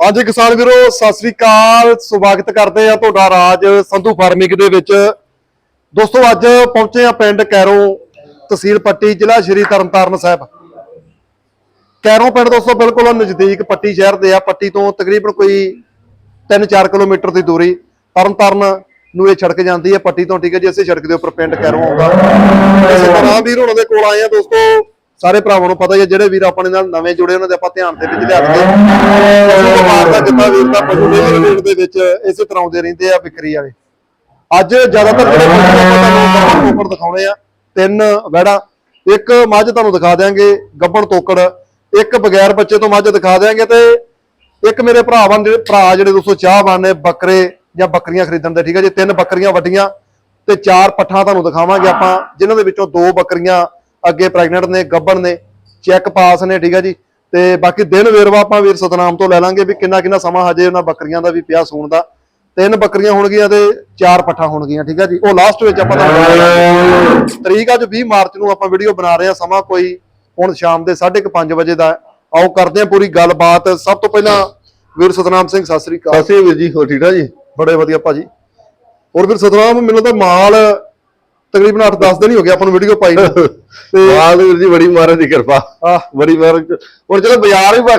ਹਾਂਜੀ ਕਿਸਾਨ ਵੀਰੋ, ਸਤਿ ਸ੍ਰੀ ਅਕਾਲ। ਸਵਾਗਤ ਕਰਦੇ ਆ ਤੁਹਾਡਾ ਰਾਜ ਸੰਧੂ ਫਾਰਮਿੰਗ ਦੇ ਵਿੱਚ। ਦੋਸਤੋ, ਅੱਜ ਪਹੁੰਚੇ ਆ ਪਿੰਡ ਕੈਰੋਂ ਤਹਿਸੀਲ ਪੱਟੀ, ਜ਼ਿਲ੍ਹਾ ਸ਼੍ਰੀ ਤਰਨਤਾਰਨ ਸਾਹਿਬ। ਕੈਰੋਂ ਪਿੰਡ ਦੋਸਤੋ, ਬਿਲਕੁਲ ਨਜ਼ਦੀਕ ਪੱਟੀ ਸ਼ਹਿਰ ਦੇ ਆ। ਪੱਟੀ ਤੋਂ ਤਕਰੀਬਨ ਕੋਈ 3-4 ਕਿਲੋਮੀਟਰ ਦੀ ਦੂਰੀ। ਤਰਨਤਾਰਨ ਨੂੰ ਇਹ ਸੜਕ ਜਾਂਦੀ ਹੈ ਪੱਟੀ ਤੋਂ, ਠੀਕ ਹੈ ਜੀ? ਇਸੇ ਸੜਕ ਦੇ ਉੱਪਰ ਪਿੰਡ ਕੈਰੋਂ ਆਉਂਦਾ। ਇਸੇ ਤਰ੍ਹਾਂ ਵੀਰ ਉਹਨਾਂ ਦੇ ਕੋਲ ਆਏ ਆ ਦੋਸਤੋ। ਸਾਰੇ ਭਰਾਵਾਂ ਨੂੰ ਪਤਾ ਹੀ ਹੈ, ਜਿਹੜੇ ਵੀਰ ਆਪਣੇ ਨਾਲ ਨਵੇਂ ਜੁੜੇ, ਉਹਨਾਂ ਦੇ ਆਪਾਂ ਧਿਆਨ ਦੇ ਵਿੱਚ ਲਿਆਉਂਦੇ ਪਸ਼ੂ ਵਪਾਰ ਦਾ ਜਿੰਨਾ ਵੀਰ ਦਾ ਪਸ਼ੂ ਲੇਵਰ ਦੇ ਵਿੱਚ ਇਸੇ ਤਰ੍ਹਾਂ ਆਉਂਦੇ ਰਹਿੰਦੇ ਆ ਵਿਕਰੀ ਵਾਲੇ। ਅੱਜ ਜ਼ਿਆਦਾਤਰ ਜਿਹੜੇ ਤੁਹਾਨੂੰ ਤੋਕੜ ਦਿਖਾਉਣੇ ਆ, ਤਿੰਨ ਵੈੜਾ, ਇੱਕ ਮੱਝ ਤੁਹਾਨੂੰ ਦਿਖਾ ਦਿਆਂਗੇ, ਗੱਬਣ ਤੋਕੜ, ਇੱਕ ਬਗੈਰ ਬੱਚੇ ਤੋਂ ਮੱਝ ਦਿਖਾ ਦਿਆਂਗੇ ਤੇ ਇੱਕ ਮੇਰੇ ਭਰਾਵਾਂ ਜਿਹੜੇ ਭਰਾ ਜਿਹੜੇ ਦੋਸਤੋ ਚਾਹਵਾਨ ਨੇ ਬੱਕਰੇ ਜਾਂ ਬੱਕਰੀਆਂ ਖਰੀਦਣ ਦੇ, ਠੀਕ ਹੈ ਜੀ? ਤਿੰਨ ਬੱਕਰੀਆਂ ਵੱਡੀਆਂ ਤੇ ਚਾਰ ਪੱਠਾਂ ਤੁਹਾਨੂੰ ਦਿਖਾਵਾਂਗੇ ਆਪਾਂ, ਜਿਨ੍ਹਾਂ ਦੇ ਵਿੱਚੋਂ ਦੋ ਬੱਕਰੀਆਂ ਅੱਗੇ ਪ੍ਰੈਗਨੈਂਟ ਨੇ ਗੱਭਣ ਨੇ ਚੈੱਕ ਪਾਸ ਨੇ ਠੀਕ ਹੈ ਜੀ। ਤੇ ਬਾਕੀ ਦਿਨ ਵੇਰਵਾ ਆਪਾਂ ਵੀਰ ਸਤਨਾਮ ਤੋਂ ਲੈ ਲਾਂਗੇ ਵੀ ਕਿੰਨਾ ਕਿੰਨਾ ਸਮਾਂ ਹਜੇ ਉਹਨਾਂ ਬੱਕਰੀਆਂ ਦਾ ਵੀ ਪਿਆ ਸੂਣ ਦਾ। ਤਿੰਨ ਬੱਕਰੀਆਂ ਹੋਣਗੀਆਂ ਤੇ ਚਾਰ ਪੱਠਾਂ ਹੋਣਗੀਆਂ ਠੀਕ ਹੈ ਜੀ। ਉਹ ਲਾਸਟ ਵਿੱਚ ਆਪਾਂ ਤੁਹਾਨੂੰ। ਤਰੀਕ ਅੱਜ 20 ਮਾਰਚ ਨੂੰ ਆਪਾਂ ਵੀਡੀਓ ਬਣਾ ਰਹੇ ਹਾਂ ਸਮਾਂ ਕੋਈ ਹੁਣ ਸ਼ਾਮ ਦੇ 5:30 ਵਜੇ ਦਾ। ਆਓ ਕਰਦੇ ਹਾਂ ਪੂਰੀ ਗੱਲਬਾਤ। ਸਭ ਤੋਂ ਪਹਿਲਾਂ ਵੀਰ ਸਤਨਾਮ ਸਿੰਘ ਸਤਿ ਸ੍ਰੀ ਅਕਾਲ। ਸਤਿ ਸ੍ਰੀ ਅਕਾਲ ਜੀ ਹੋਰ ਠੀਕ ਠਾਕ ਜੀ? ਬੜੇ ਵਧੀਆ ਭਾਜੀ। ਹੋਰ ਵੀਰ ਸਤਨਾਮ ਮੈਨੂੰ ਤਾਂ ਮਾਲ ਤਕਰੀਬਨ 8-10 ਦਿਨ ਹੀ ਹੋ ਗਏ ਆਪਾਂ ਨੂੰ ਵੀਡੀਓ ਪਾਈ ਨੂੰ। ਤੇ ਵੀਰ ਜੀ ਬੜੀ ਮਹਾਰਾਜ ਦੀ ਕਿਰਪਾ। ਆਹ। ਬੜੀ ਮਹਾਰਾਜ ਹੋਰ ਚਲੋ ਬਾਜ਼ਾਰ ਵੀ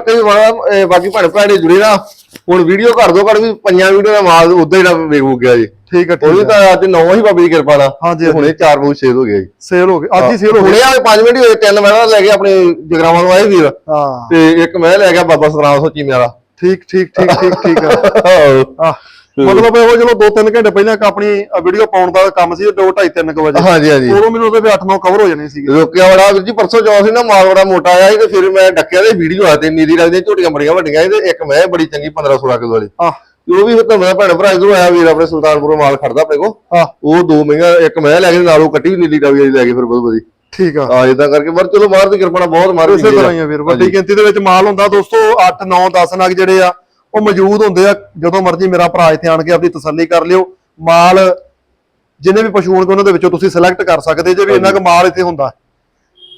ਇਹ ਬਾਕੀ ਭੈਣ ਨੇ ਜੁੜੇ ਨਾ ਹੁਣ ਵੀਡੀਓ ਕਰ ਦੋ ਕਰ ਵੀ ਪੰਜਾਂ ਵੀਡੀਓ ਦਾ ਮਾਲ ਉਦਾਂ ਹੀ ਨਾ ਵੇਖ ਗਿਆ ਜੀ। ਠੀਕ ਹੈ ਉਹ ਵੀ ਠੀਕ ਹੈ ਤਾਂ ਅੱਜ ਨੌ ਹੀ ਬਾਬੇ ਦੀ ਕਿਰਪਾ ਨਾਲ। ਹਾਂਜੀ, ਤੇ ਹੁਣੇ ਚਾਰ ਬਹੁਤ ਛੇਦ ਹੋ ਗਿਆ ਜੀ। ਸੇਲ ਹੋ ਗਈ ਅੱਜ ਹੀ ਸੇਲ ਹੋ ਹੁਣੇ ਗਈ ਆ 5 ਮਿੰਟ ਹੋਏ ਤਿੰਨ ਮੈਂ ਲੈ ਕੇ ਆਪਣੇ ਜਗਰਾਵਾਂ ਨੂੰ ਆਏ ਵੀਰ। ਹਾਂ। ਤੇ ਇੱਕ ਮੈਂ ਲੈ ਗਿਆ ਬਾਬਾ ਸਤਨਾਮ ਸੋਚੀ ਮੇਰਾ ਠੀਕ ਠੀਕ ਠੀਕ ਠੀਕ ਠੀਕ ਆ। ਮਤਲਬ ਉਹ ਚਲੋ 2-3 ਘੰਟੇ ਪਹਿਲਾਂ ਆਪਣੀ ਵੀਡੀਓ ਪਾਉਣ ਦਾ ਕੰਮ ਸੀ 2:30 3 ਵਜੇ। ਹਾਂਜੀ ਹਾਂਜੀ। ਉਦੋਂ ਮੈਨੂੰ ਉਹਦੇ ਵੀ 8-9 ਕਵਰ ਹੋ ਜਾਣੇ ਸੀਗੇ। ਰੋਕਿਆ ਬੜਾ ਵੀਰ ਜੀ ਪਰਸੋਂ ਚੌਥ ਸੀ ਨਾ ਮਾਲ ਬੜਾ ਮੋਟਾ ਆਇਆ ਸੀ ਤੇ ਫਿਰ ਮੈਂ ਡੱਕਿਆ ਤੇ ਵੀਡੀਓ ਆ ਤੇ ਨੀਲੀ ਰੰਗ ਦੀਆਂ ਝੋਟੀਆਂ ਬੜੀਆਂ ਵੱਡੀਆਂ ਤੇ ਇੱਕ ਮੈਂ ਬੜੀ ਚੰਗੀ 15 16 ਕਿਲੋ ਵਾਲੀ। ਆਹ ਉਹ ਵੀ ਫਿਰ ਤਾਂ ਮੈਂ ਭੈਣ ਭਰਾ ਇਧਰੋਂ ਆਇਆ ਵੀਰ ਆਪਣੇ ਸੁਲਤਾਨਪੁਰੋਂ ਮਾਲ ਖੜਦਾ ਆਪਣੇ ਕੋ ਆਹ ਉਹ ਦੋ ਮਹੀਆਂ ਇੱਕ ਮੈਂ ਲੈ ਕੇ ਨਾਲ ਉਹ ਕੱਟੀ ਨੀਲੀ ਰੰਗ ਵਾਲੀ ਲੈ ਕੇ ਫਿਰ ਬਹੁਤ ਵਧੀ ਠੀਕ ਆ। ਆ ਇਦਾਂ ਕਰਕੇ ਪਰ ਚਲੋ ਮਾਰ ਦੀ ਕਿਰਪਾ ਨਾਲ ਬਹੁਤ ਮਾਰ ਇਸੇ ਤਰ੍ਹਾਂ ਹੀ ਆ ਵੀਰ ਵੱਡੀ ਗਿਣਤੀ ਦੇ ਵਿੱਚ ਮਾਲ ਹੁੰਦਾ ਦੋਸਤੋ 8 9 10 ਨਗ ਜਿਹੜੇ ਆ ਉਹ ਮੌਜੂਦ ਹੁੰਦੇ ਆ ਜਦੋਂ ਮਰਜ਼ੀ ਮੇਰਾ ਭਰਾ ਇੱਥੇ ਆਣ ਕੇ ਆਪਣੀ ਤਸੱਲੀ ਕਰ ਲਿਓ। ਮਾਲ ਜਿੰਨੇ ਵੀ ਪਸ਼ੂ ਹੋਣਗੇ ਉਹਨਾਂ ਦੇ ਵਿੱਚੋਂ ਤੁਸੀਂ ਸਿਲੈਕਟ ਕਰ ਸਕਦੇ ਜੇ ਵੀ ਇੰਨਾ ਕੁ ਮਾਲ ਇੱਥੇ ਹੁੰਦਾ।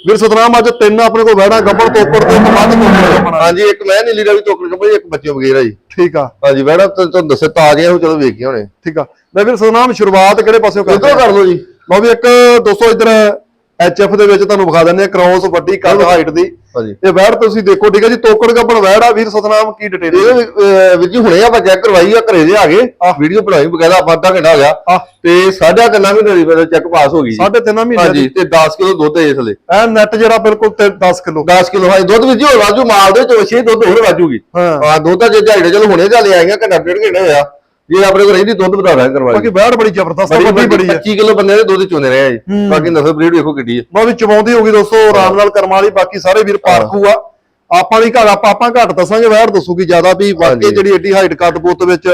ਵੀਰ ਸਤਨਾਮ ਅੱਜ ਤਿੰਨ ਆਪਣੇ ਕੋਲ ਬਹਿਣਾ ਗੱਬੜ ਤੋਕੜ ਤੇ ਇੱਕ ਮੱਧ ਤੋਕੜ ਆਪਣਾ ਹਾਂਜੀ ਇੱਕ ਮੈਂ ਨੀਲੀ ਰੰਗ ਟੋਕਰ ਕੰਪਨੀ ਇੱਕ ਬੱਚੇ ਵਗੈਰਾ ਜੀ। ਠੀਕ ਆ। ਹਾਂਜੀ ਬੈੜਾ ਤੁਹਾਨੂੰ ਦੱਸੇ ਤਾਜ਼ੀਆਂ ਉਹ ਚਲੋ ਵੇਖੀਆਂ ਹੋਣੇ। ਠੀਕ ਆ। ਲੈ ਵੀਰ ਸਤਨਾਮ ਸ਼ੁਰੂਆਤ ਕਿਹੜੇ ਪਾਸਿਓਂ ਕਰਦੇ ਇਧਰੋਂ ਕਰ ਲਓ ਜੀ। ਲਓ ਵੀ ਇੱਕ ਦੋਸਤੋ ਇਧਰ ਐਚਐਫ ਦੇ ਵਿੱਚ ਤੁਹਾਨੂੰ ਵਿਖਾ ਦਿੰਦੇ ਆ ਕ੍ਰੋਸ ਵੱਡੀ ਕੱਦ ਹਾਈਟ ਦੀ। ਇਹ ਵੈੜ ਤੁਸੀਂ ਦੇਖੋ ਠੀਕ ਹੈ ਜੀ ਤੋਕੜ ਗੱਬੜ ਵੈੜ ਆ ਵੀਰ ਸਤਨਾਮ ਕੀ ਡਿਟੇਲ ਇਹ ਵੀਰ ਜੀ ਹੁਣੇ ਆਪਾਂ ਚੈੱਕ ਕਰਵਾਈ ਆ ਘਰੇ ਦੇ ਆ ਗਏ। ਵੀਡੀਓ ਬਣਾਈ ਬਕਾਇਦਾ ਆਪਾਂ ਅੱਧਾ ਘੰਟਾ ਹੋ ਗਿਆ। ਤੇ ਸਾਢੇ ਤਿੰਨ ਮਹੀਨੇ ਦੀ ਮੇਰੇ ਚੈੱਕ ਪਾਸ ਹੋ ਗਈ ਜੀ। ਸਾਢੇ ਤਿੰਨ ਮਹੀਨੇ ਦੀ। ਤੇ 10 ਕਿਲੋ ਦੁੱਧ ਇਸ ਲਈ ਐ ਨੈਟ ਜਿਹੜਾ ਬਿਲਕੁਲ 10 ਕਿਲੋ। 10 ਕਿਲੋ ਹਾਂ ਦੁੱਧ ਵਿੱਚ ਹੋਰ ਵਾਜੂ ਮਾਲ ਦੇ ਚੋਂ ਛੇ ਦੁੱਧ ਹੋਰ ਵਾਜੂਗੀ ਹਾਂ। ਦੁੱਧ ਤਾਂ ਜੇ ਝਾੜੇ ਚਲੋ ਹੁਣੇ ਚੱਲੇ ਆਈਆਂ ਘੰਟਾ ਡੇਢ ਘੰਟੇ ਹੋਇਆ ਜੇ ਆਪਣੇ ਕੋਲ ਰਹਿੰਦੀ ਦੁੱਧ ਵਧਾ ਦਾਂ ਕਰਵਾ ਬਾਕੀ ਵੈੜ ਬੜੀ ਜ਼ਬਰਦਸਤ ਆ, ਵੱਡੀ ਬੜੀ ਹੈ 25 ਕਿਲੋ ਬੰਦੇ ਦੇ ਦੁੱਧ ਚੋਂਦੇ ਰਹੇ ਆ ਜੀ ਬਾਕੀ ਨਸਲ ਬਰੀਡ ਵੇਖੋ ਕਿੱਡੀ ਹੈ ਵੀ ਚਵਾਉਂਦੀ ਹੋਗੀ ਦੋਸਤੋ ਆਰਾਮ ਨਾਲ ਕਰਮ ਵਾਲੀ ਬਾਕੀ ਸਾਰੇ ਵੀਰ ਪਾਰਖੂ ਆ। ਆਪਾਂ ਦੀ ਘਰ ਆਪਾਂ ਆਪਾਂ ਘੱਟ ਦੱਸਾਂਗੇ ਵੈੜ ਦੱਸੂਗੀ ਜ਼ਿਆਦਾ ਵੀ। ਵਾਕਈ ਹਾਂਜੀ। ਜਿਹੜੀ ਏਡੀ ਹਾਈਟ ਕੱਦ ਬੁੱਤ ਵਿੱਚ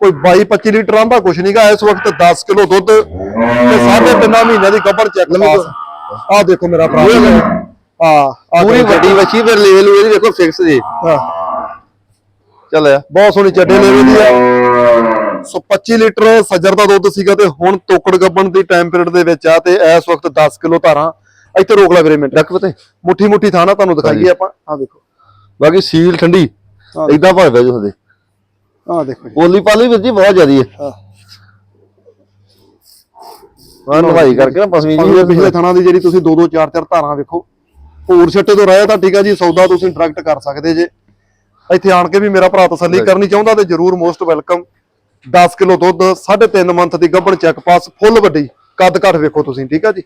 ਕੋਈ 22 25 ਲੀਟਰ ਆਂਦਾ ਕੁਛ ਨਹੀਂਗਾ ਇਸ ਵਕਤ 10 ਕਿਲੋ ਦੁੱਧ ਤੇ ਸਾਢੇ ਤਿੰਨਾਂ ਮਹੀਨਿਆਂ ਦੀ ਗੱਭਣ ਚੈੱਕ ਪਾਸ ਆਹ ਦੇਖੋ ਮੇਰਾ ਭਰਾ। ਆ ਆ ਪੂਰੀ ਵੱਡੀ ਵੱਛੀ ਫਿਰ ਲੈਵਲ ਇਹਦੀ ਵੇਖੋ ਫਿਕਸ ਜੀ। ਹਾਂ। ਚੱਲ ਆ। ਬਹੁਤ ਸੋਹਣੀ ਚੱਡੇ ਲੈਵੇ ਦੀ ਆ। ਸੋ 25 ਲੀਟਰ ਸੱਜਰ ਦਾ ਦੁੱਧ ਸੀਗਾ ਤੇ ਹੁਣ ਤੋਕੜ ਗੱਬਣ ਦੀ ਟਾਈਮ ਪੀਰੀਅਡ ਦੇ ਵਿੱਚ ਆ ਤੇ ਇਸ ਵਕਤ 10 ਕਿਲੋ ਧਾਰਾਂ ਇੱਥੇ ਰੋਕ ਲੈ ਵੀਰੇ ਮਿੰਟ। ਰੱਖ ਪਤੇ ਮੁੱਠੀ ਮੁੱਠੀ ਥਾਣਾ ਤੁਹਾਨੂੰ ਦਿਖਾਈਏ ਆਪਾਂ। ਆ ਦੇਖੋ। ਬਾਕੀ ਸੀਲ ਠੰਡੀ। ਇਦਾਂ ਬਹਿ ਜਾਓ ਉਹਦੇ ਆ ਦੇਖੋ ਜੀ। ਪੋਲੀ ਵੀਰ ਜੀ ਬਹੁਤ ਜ਼ਿਆਦੀ ਹੈ। ਹਾਂ। ਹਾਂ ਨਵਾਈ ਕਰਕੇ ਨਾ ਪਸਵੀਂ ਜੀ ਪਿਛਲੇ ਥਾਣਾ ਦੀ ਜਿਹੜੀ ਤੁਸੀਂ ਦੋ ਦੋ ਚਾਰ ਚਾਰ ਧਾਰਾਂ ਵੇਖੋ ਹੋਰ ਛੱਟੇ ਤੋਂ ਰਹਿ ਤਾਂ ਠੀਕ ਆ ਜੀ ਸੌਦਾ ਤੁਸੀਂ ਡਾਇਰੈਕਟ ਕਰ ਸਕਦੇ ਜੇ। ਇੱਥੇ ਆਣ ਕੇ ਵੀ ਮੇਰਾ ਭਰਾ ਤਸੱਲੀ ਕਰਨੀ ਚਾਹੁੰਦਾ ਤੇ ਜਰੂਰ ਮੋਸਟ ਵੈਲਕਮ 10 ਕਿਲੋ ਦੁੱਧ 3.5 ਮੰਥ ਦੀ ਗੱਭਣ ਚੈੱਕ ਪਾਸ ਫੁੱਲ ਵੱਡੀ। ਕੱਦ ਘੱਟ ਵੇਖੋ ਤੁਸੀਂ ਠੀਕ ਆ ਜੀ?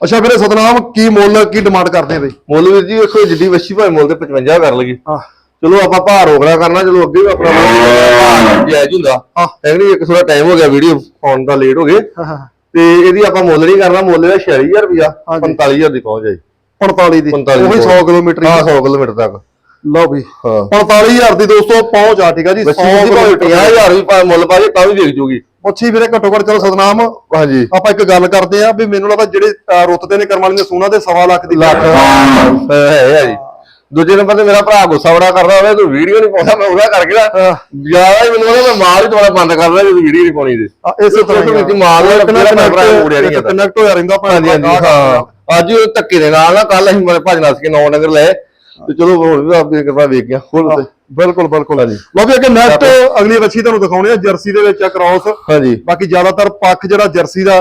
ਅੱਛਾ ਵੀਰੇ ਸਤਨਾਮ ਕੀ ਮੁੱਲ ਕੀ ਡਿਮਾਂਡ ਕਰਦੇ ਆ ਬਈ? ਮੁੱਲ ਵੀਰ ਜੀ ਵੇਖੋ ਜਿੱਡੀ ਵੱਛੀ ਭਾਵੇਂ ਮੁੱਲ ਤੇ 55 ਕਰ ਲਗੀ ਹਾਂ ਚਲੋ ਆਪਾਂ ਭਾਰ ਰੋਕਣਾ ਕਰਨਾ ਚਲੋ ਅੱਗੇ ਵੀ ਆਪਣਾ ਭਾਰ ਜਾਇਜ਼ ਹੁੰਦਾ। ਹਾਂ। ਹੈ ਨਹੀਂ ਇੱਕ ਥੋੜਾ ਟਾਈਮ ਹੋ ਗਿਆ ਵੀਡੀਓ ਪਾਉਣ ਦਾ ਲੇਟ ਹੋ ਗਏ। ਤੇ ਇਹਦੀ ਆਪਾਂ ਮੁੱਲ ਨਹੀਂ ਕਰਨਾ ਮੁੱਲ ਹੈ 46000 ਰੁਪਿਆ ਹਾਂਜੀ। 45000 ਦੀ ਪਹੁੰਚ ਜਾਈ 45 ਦੀ। 45 ਉਹੀ 100 ਕਿਲੋਮੀਟਰ ਹਾਂ 100 ਕਿਲੋਮੀਟਰ ਤੱਕ। ਲਓ ਵੀ। ਹਾਂ। 45000 ਦੀ ਦੋਸਤੋ ਪਹੁੰਚ ਆ ਠੀਕ ਆ ਜੀ। 100 ਵੱਛੀ ਦੀ ਭਾਵੇਂ 50000 ਵੀ ਮੁੱਲ ਪਾ ਜੇ ਤਾਂ ਵੀ ਵੇਚ ਜੂਗੀ। ਪੁੱਛੀ ਵੀਰੇ ਘੱਟੋ ਘੱਟ ਚਲੋ ਸਤਨਾਮ। ਹਾਂਜੀ। ਆਪਾਂ ਇੱਕ ਗੱਲ ਕਰਦੇ ਆ ਵੀ ਮੈਨੂੰ ਲੱਗਦਾ ਜਿਹੜੇ ਰੁੱਤ ਦੇ ਨੇ ਕਰਮ ਵਾਲੀ ਦੇ ਸੂਣਾ ਦੇ ਸਵਾ ਲੱਖ ਦੀ ਲੱਖ। ਹੈ ਹੈ ਜੀ। ਦੂਜੇ ਨੰਬਰ ਤੇ ਮੇਰਾ ਭਰਾ ਗੁੱਸਾ ਬੜਾ ਕਰਦਾ ਹੋਵੇ ਤੂੰ ਵੀਡੀਓ ਨਹੀਂ ਪਾਉਂਦਾ ਮੈਂ ਉਹਦਾ ਕਰਕੇ ਨਾ ਜ਼ਿਆਦਾ ਹੀ ਮੈਨੂੰ ਕਹਿੰਦਾ ਮੈਂ ਮਾਲ ਹੀ ਤੁਹਾਡਾ ਬੰਦ ਕਰਦਾ ਜੇ ਵੀਡੀਓ ਨਹੀਂ ਪਾਉਣੀ ਤੇ ਇਸੇ ਤਰ੍ਹਾਂ ਉਹਦੇ ਵਿੱਚ ਮਾਲ ਮੇਰਾ ਭਰਾ ਮੋੜਿਆ ਨਹੀਂ ਕਨੈਕਟ ਹੋਇਆ ਰਹਿੰਦਾ ਹਾਂਜੀ ਹਾਂ। ਅੱਜ ਹੀ ਉਹ ਧੱਕੇ ਦੇ ਨਾਲ ਨਾ ਕੱਲ ਅਸੀਂ ਮੇਰੇ ਭੱਜ ਨੱਸ ਕੇ ਨੌ ਨਗਰ ਲਏ। ਤੇ ਚਲੋ ਹੁਣ ਵੀ ਆਪਣੀ ਕਿਰਪਾ ਵੇਖ ਗਿਆ ਹੋਰ ਤੇ ਬਿਲਕੁਲ ਬਿਲਕੁਲ। ਹਾਂਜੀ। ਲਓ ਵੀ ਅੱਗੇ ਨੈਕਸਟ ਅਗਲੀ ਵੱਛੀ ਤੁਹਾਨੂੰ ਦਿਖਾਉਣੇ ਆ ਜਰਸੀ ਦੇ ਵਿੱਚ ਆ ਕ੍ਰਾਸ ਹਾਂਜੀ। ਬਾਕੀ ਜ਼ਿਆਦਾਤਰ ਪੱਖ ਜਿਹੜਾ ਜਰਸੀ ਦਾ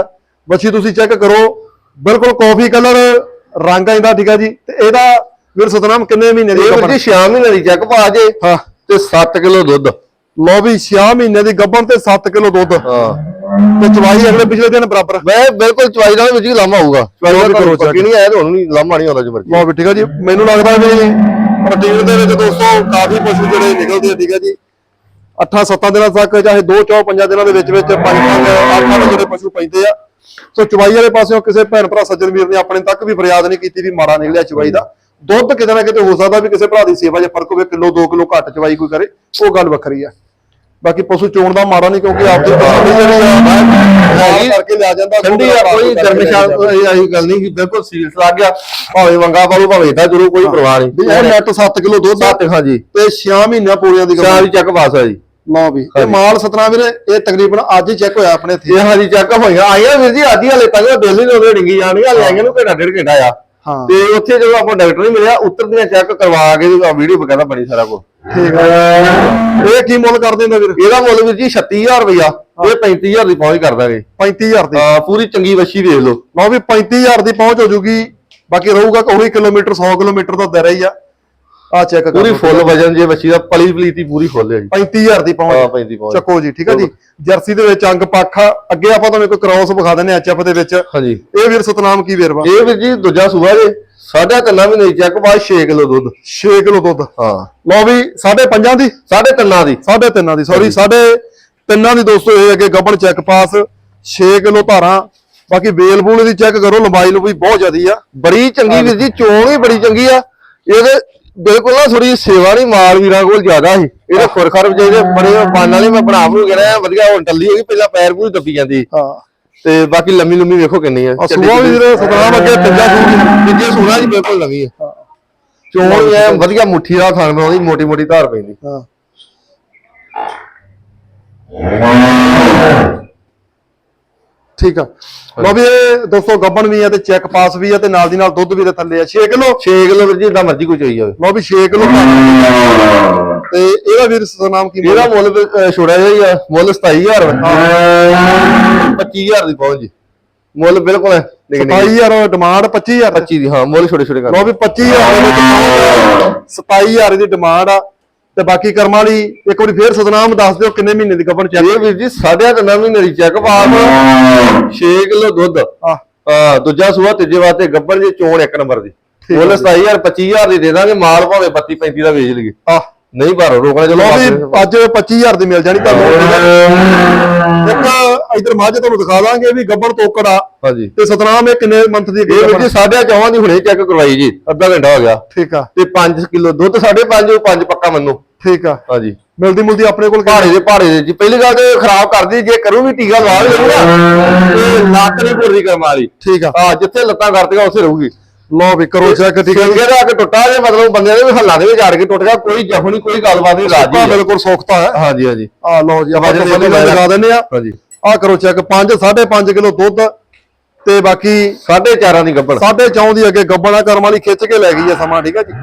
ਵੱਛੀ ਤੁਸੀਂ ਚੈੱਕ ਕਰੋ। ਬਿਲਕੁਲ ਕਾਫੀ ਕਲਰ ਰੰਗ ਆਇੰਦਾ ਠੀਕ ਆ ਜੀ। ਤੇ ਇਹਦਾ ਵੀਰ ਸਤਨਾਮ ਕਿੰਨੇ ਮਹੀਨੇ ਦੀ ਇਹ? ਵੀਰ ਜੀ 6 ਮਹੀਨੇ ਦੀ ਚੈੱਕ ਪਾ ਜੇ ਹਾਂ। ਤੇ 7 ਕਿਲੋ ਦੁੱਧ। ਲਓ ਵੀ 6 ਮਹੀਨੇ ਦੀ ਗੱਭਣ ਤੇ 7 ਕਿਲੋ ਦੁੱਧ। ਹਾਂ। ਤੇ ਚਵਾਈ ਅਗਲੇ ਪਿਛਲੇ ਦਿਨ ਬਰਾਬਰ? ਮੈਂ ਬਿਲਕੁਲ ਚਵਾਈ ਨਾਲ ਵਿੱਚ ਹੀ ਲਾਮਾ ਆਊਗਾ ਚਵਾਈ ਵੀ ਕਰੋ check। ਨਹੀਂ ਆਇਆ ਤੇ ਹੁਣ ਨਹੀਂ ਲਾਮਾ ਨਹੀਂ ਆਉਂਦਾ ਜਬਰ ਲਓ ਵੀ ਠੀਕ ਆ ਜੀ। ਮੈਨੂੰ ਲੱਗਦਾ ਵੀ ਪ੍ਰੋਟੀਨ ਦੇ ਵਿੱਚ ਦੋਸਤੋ ਕਾਫੀ ਪਸ਼ੂ ਜਿਹੜੇ ਨਿਕਲਦੇ ਆ ਠੀਕ ਆ ਜੀ। 8-7 ਦਿਨਾਂ ਤੱਕ ਚਾਹੇ 2 4 5 ਦਿਨਾਂ ਦੇ ਵਿੱਚ ਵਿੱਚ 5 8 ਜਿਹੜੇ ਪਸ਼ੂ ਪੈਂਦੇ ਆ। ਸੋ ਚਵਾਈ ਵਾਲੇ ਪਾਸਿਓਂ ਕਿਸੇ ਭੈਣ ਭਰਾ ਸੱਜਣ ਵੀਰ ਨੇ ਆਪਣੇ ਤੱਕ ਵੀ ਫਰਿਆਦ ਨਹੀਂ ਕੀਤੀ ਵੀ ਮਾੜਾ ਨਿਕਲਿਆ ਚਵਾਈ ਦਾ। ਦੁੱਧ ਕਿਤੇ ਨਾ ਕਿਤੇ ਹੋ ਸਕਦਾ ਵੀ ਕਿਸੇ ਭਰਾ ਦੀ ਸੇਵਾ 'ਚ ਫ਼ਰਕ ਹੋਵੇ ਕਿਲੋ 2 ਕਿਲੋ ਘੱਟ ਚਵਾਈ ਕੋਈ ਕਰੇ ਉਹ ਗੱਲ ਵੱਖਰੀ ਆ। ਬਾਕੀ ਪਸ਼ੂ ਚੋਣ ਦਾ ਮਾੜਾ ਨਹੀਂ ਕਿਉਂਕਿ ਆਪਦੀ ਤਸੱਲੀ ਜਿਹੜੀ ਆ ਹੈਗੀ। ਕਰਕੇ ਲਿਆ ਜਾਂਦਾ ਠੰਡੀ ਆ ਕੋਈ ਗਰਮਸ਼ਾਲ ਆਹੀ ਗੱਲ ਨਹੀਂ ਕਿ ਬਿਲਕੁਲ ਸੀਲਸ ਲੱਗ ਗਿਆ। ਭਾਵੇਂ ਵੰਗਾ ਪਾਲੂ ਭਾਵੇਂ ਇਦਾਂ ਜਰੂਰ ਕੋਈ ਪਰਵਾਹ ਵੀ ਨਹੀਂ ਇਹ ਨੈਟ 7 ਕਿਲੋ ਦੁੱਧ ਆ ਹਾਂਜੀ। ਤੇ 6 ਮਹੀਨਿਆਂ ਪੂਰੀਆਂ ਦੀ ਗੱਭਣ ਹੀ ਚੈੱਕ ਪਾਸ ਆ ਜੀ। ਲਓ ਵੀ ਇਹ ਮਾਲ ਸਤਨਾਮ ਵੀਰੇ ਇਹ ਤਕਰੀਬਨ ਅੱਜ ਹੀ ਚੈੱਕ ਹੋਇਆ ਆਪਣੇ ਇੱਥੇ। ਇਹ ਹਾਂਜੀ ਚੈੱਕ ਹੋਈਆਂ ਆਈਆਂ ਵੀਰ ਜੀ ਆਦੀ ਹਲੇ ਤੱਕ ਦਿੱਲੀ ਨੂੰ ਉਹਦੇ ਡਿੰਗੀ ਜਾਣੀਆਂ ਹਲੇ ਆਈਆਂ ਨੂੰ ਘੰਟਾ ਡੇਢ ਘੰਟਾ ਆ। ਹਾਂ ਤੇ ਉੱਥੇ ਜਦੋਂ ਆਪਾਂ ਡਾਕਟਰ ਨਹੀਂ ਮਿਲਿਆ ਉੱਤਰਦੀਆਂ ਚੈੱਕ ਕਰਵਾ ਕੇ ਵੀਡੀਓ ਬਕਾਇਦਾ ਬਣੀ ਸਾਰਾ ਕੁਝ ਠੀਕ ਹੈ ਇਹ ਕੀ ਮੁੱਲ ਕਰ ਦਿੰਦਾ ਵੀਰ? ਇਹਦਾ ਮੁੱਲ ਵੀਰ ਜੀ 36000 ਰੁਪਇਆ ਇਹ 35000 ਦੀ ਪਹੁੰਚ ਕਰ ਦਾਂਗੇ। 35000 ਦੀ? ਹਾਂ ਪੂਰੀ ਚੰਗੀ ਵੱਛੀ ਵੇਖ ਲਓ। ਲਓ ਵੀ 35000 ਦੀ ਪਹੁੰਚ ਹੋ ਜੂਗੀ। ਬਾਕੀ ਰਹੂਗਾ ਕੋਈ ਕਿਲੋਮੀਟਰ 100 ਕਿਲੋਮੀਟਰ ਦਾ ਦਰ ਹੀ ਆ। ਆ ਚੈੱਕ ਕਰੋ ਪੂਰੀ ਫੁੱਲ ਵਜਨ ਜੇ ਵੱਛੀ ਦਾ ਪਲੀ ਪਲੀਤੀ ਪੂਰੀ ਫੁੱਲ ਹੈ ਜੀ। 35000 ਦੀ ਹਾਂ ਪਹੁੰਚ 35 ਪਹੁੰਚ। ਚੱਕੋ ਜੀ ਠੀਕ ਹੈ ਜੀ। ਜਰਸੀ ਦੇ ਵਿੱਚ ਅੰਗ ਪੱਖ ਅੱਗੇ ਆਪਾਂ ਤੁਹਾਨੂੰ ਇੱਕ ਕ੍ਰਾਸ ਵਿਖਾ ਦਿੰਨੇ ਐਚਐਫ ਦੇ ਵਿੱਚ। ਹਾਂਜੀ। ਇਹ ਵੀਰ ਸਤਨਾਮ ਕੀ ਵੇਰਵਾ? ਇਹ ਵੀਰ ਜੀ ਦੂਜਾ ਸੂਆ ਜੇ। ਸਾਢੇ ਤਿੰਨਾਂ ਮਹੀਨੇ ਚੈੱਕ ਬਾਅਦ 6 ਕਿਲੋ ਦੁੱਧ। 6 ਕਿਲੋ ਦੁੱਧ। ਹਾਂ। ਲਓ ਵੀ 5.5 ਦੀ? ਸਾਢੇ ਤਿੰਨਾਂ ਦੀ। ਸਾਢੇ ਤਿੰਨਾਂ ਦੀ ਸੌਰੀ ਸਾਢੇ ਤਿੰਨਾਂ ਦੀ ਦੋਸਤੋ ਇਹ ਅੱਗੇ ਗੱਬਣ ਚੈੱਕ ਪਾਸ 6 ਕਿਲੋ ਧਾਰਾਂ। ਬਾਕੀ ਵੇਲ ਬੂਲ ਦੀ ਚੈੱਕ ਕਰੋ ਲੰਬਾਈ ਵੀ ਬਹੁਤ ਜ਼ਿਆਦੀ ਆ। ਬੜੀ ਚੰਗੀ ਵੀਰ ਜੀ ਚੋਣ ਵੀ ਬੜੀ ਚੰਗੀ ਆ। ਇਹਦੇ ਬਿਲਕੁਲ ਨਾ ਥੋੜੀ ਸੇਵਾ ਨਹੀਂ ਮਾਲ ਵੀਰਾਂ ਕੋਲ ਜ਼ਿਆਦਾ ਸੀ। ਇਹਦੇ ਖੁਰਖਰ ਵਿਚਾਰੇ ਬੜੇ ਬੰਨ ਵਾਲੇ ਮੈਂ ਬਣਾ ਬੂ ਗਿਆ ਵਧੀਆ ਹੁਣ ਟੱਲੀ ਹੋਈ ਪਹਿਲਾਂ ਪੈਰ ਪੂਰੀ ਦੱਬੀ ਜਾਂਦੀ ਹਾਂ। ਤੇ ਬਾਕੀ ਲੰਮੀ ਲੰਮੀ ਵੇਖੋ ਕਿੰਨੀ ਆ। ਆ ਸੂਆ ਵੀ ਵੀਰੇ ਸਤਨਾਮ ਅੱਗੇ ਤੀਜਾ ਸੂਆ ਤੀਜੇ ਸੂਣਾ ਜੀ ਬਿਲਕੁਲ ਨਵੀਂ ਆ। ਚੋਣ ਐ ਵਧੀਆ ਮੁੱਠੀ ਦਾ ਥਣ ਬਣਾਉਂਦੀ ਮੋਟੀ ਮੋਟੀ ਧਾਰ ਪੈਂਦੀ। ਹਾਂ। ਠੀਕ ਆ। ਲਓ ਵੀ ਇਹ ਦੋਸਤੋ ਗੱਬਣ ਵੀ ਆ ਤੇ ਚੈੱਕ ਪਾਸ ਵੀ ਆ ਤੇ ਨਾਲ ਦੀ ਨਾਲ ਦੁੱਧ ਵੀ ਦੇ ਥੱਲੇ ਆ। 6 ਕਿਲੋ? 6 ਕਿਲੋ ਵੀਰ ਜੀ ਮਰਜ਼ੀ ਕੋਈ ਹੋਵੇ ਲਓ ਵੀ 6 ਕਿਲੋ ਤੇ ਇਹਦਾ ਵੀਰ ਸਤਨਾਮ ਕੀ ਇਹਦਾ ਮੁੱਲ ਛੋੜਾ ਜਿਹਾ ਹੀ ਆ। ਮੁੱਲ 27000 25000 ਦੀ ਪਹੁੰਚ ਜੀ। ਮੁੱਲ ਬਿਲਕੁਲ ਨਿਕ 27000 ਡਿਮਾਂਡ 25000 25 ਦੀ ਹਾਂ ਮੁੱਲ ਛੋਟੇ ਛੋਟੇ ਕਰ ਲਓ ਵੀ 25000 ਦੇ ਵਿੱਚ ਪਹੁੰਚ 27000 ਦੀ ਡਿਮਾਂਡ ਆ। ਤੇ ਬਾਕੀ ਕਰਮ ਵਾਲੀ ਇੱਕ ਵਾਰੀ ਫੇਰ ਸਤਨਾਮ ਦੱਸ ਦਿਓ ਕਿੰਨੇ ਮਹੀਨੇ ਦੀ ਗੱਬਣ ਚੱਲ ਇਹ ਵੀਰ ਜੀ ਸਾਢੇ ਤਿੰਨ ਮਹੀਨੇ ਦੀ ਚੈੱਕ ਪਾਸ 6 ਕਿਲੋ ਦੁੱਧ। ਦੂਜਾ ਸੂਆ ਤੀਜੇ ਵਾਸਤੇ ਗੱਬਰ ਜੀ ਚੋਣ ਇੱਕ ਨੰਬਰ ਦੀ। ਮੁੱਲ 27000 25000 ਦੀ ਦੇ ਦਾਂਗੇ ਮਾਲ ਭਾਵੇਂ 32 35 ਦਾ ਵੇਚ ਲਈਏ। ਆ ਨਹੀਂ ਪਰ ਰੋਕਣਾ ਚਲੋ ਅੱਜ 25000 ਦੀ ਮਿਲ ਜਾਣੀ ਤੁਹਾਨੂੰ। ਇੱਕ ਇਧਰ ਮਾਝ ਤੁਹਾਨੂੰ ਦਿਖਾ ਦਾਂਗੇ ਵੀ ਗੱਬਣ ਤੋਕੜ ਹਾਂਜੀ। ਤੇ ਸਤਨਾਮ ਇਹ ਕਿੰਨੇ ਮੰਥ ਦੀ ਇਹ ਵੀਰ ਜੀ ਸਾਢੇ ਚੌਹਾਂ ਦੀ ਹੁਣੇ ਚੈੱਕ ਕਰਵਾਈ ਜੀ ਅੱਧਾ ਘੰਟਾ ਹੋ ਗਿਆ। ਠੀਕ ਆ। ਤੇ 5 ਕਿਲੋ ਦੁੱਧ 5.5 ਉਹ 5 ਪੱਕਾ ਮੰਨੋ। ਠੀਕ ਆ। ਹਾਂਜੀ। ਮਿਲਦੀ ਮੁਲਦੀ ਆਪਣੇ ਕੋਲ ਪਹਾੜੇ ਦੇ ਪਹਾੜੇ ਦੇ ਜੀ। ਪਹਿਲੀ ਗੱਲ ਤੇ ਖਰਾਬ ਕਰਦੀ ਜੇ ਕਰੂਗੀ ਟੀਕਾ ਲਵਾ ਨਾ ਤੇ ਲੱਤ ਨਹੀਂ ਭੁਰਦੀ ਕਰਮ ਵਾਲੀ। ਠੀਕ ਆ। ਹਾਂ ਜਿੱਥੇ ਲੱਤਾਂ ਕਰਦੀਆਂ ਉੱਥੇ ਰਹੂਗੀ। ਲਓ ਵੀ ਕਰੋ ਚੈੱਕ ਠੀਕ ਆ ਜੀ ਸਿੰਗੇ ਦਾ ਕਿ ਟੁੱਟਾ ਜੇ ਮਤਲਬ ਬੰਦੇ ਦੇ ਵੀ ਹੱਲਾਂ ਦੇ ਵਿੱਚ ਆੜ ਕੇ ਟੁੱਟ ਗਿਆ ਕੋਈ ਜ਼ਖਮ ਨਹੀਂ ਕੋਈ ਗੱਲਬਾਤ ਨਹੀਂ ਰਾਜੀ ਬਿਲਕੁਲ ਸੌਖਤਾ ਹੈ। ਹਾਂਜੀ ਹਾਂਜੀ। ਆ ਲਓ ਜੀ ਆਪਾਂ ਲੈ ਲਗਾ ਦਿੰਦੇ ਆ ਹਾਂਜੀ। ਆ ਕਰੋ ਚੈੱਕ 5 5.5 ਕਿਲੋ ਦੁੱਧ ਤੇ ਬਾਕੀ ਸਾਢੇ ਚਾਰਾਂ ਦੀ ਗੱਬੜ। ਸਾਢੇ ਚੌਂ ਦੀ ਅੱਗੇ ਗੱਬਣਾ ਕਰਮ ਵਾਲੀ ਖਿੱਚ ਕੇ ਲੈ ਗਈ ਹੈ ਸਮਾਂ ਠੀਕ ਹੈ ਜੀ।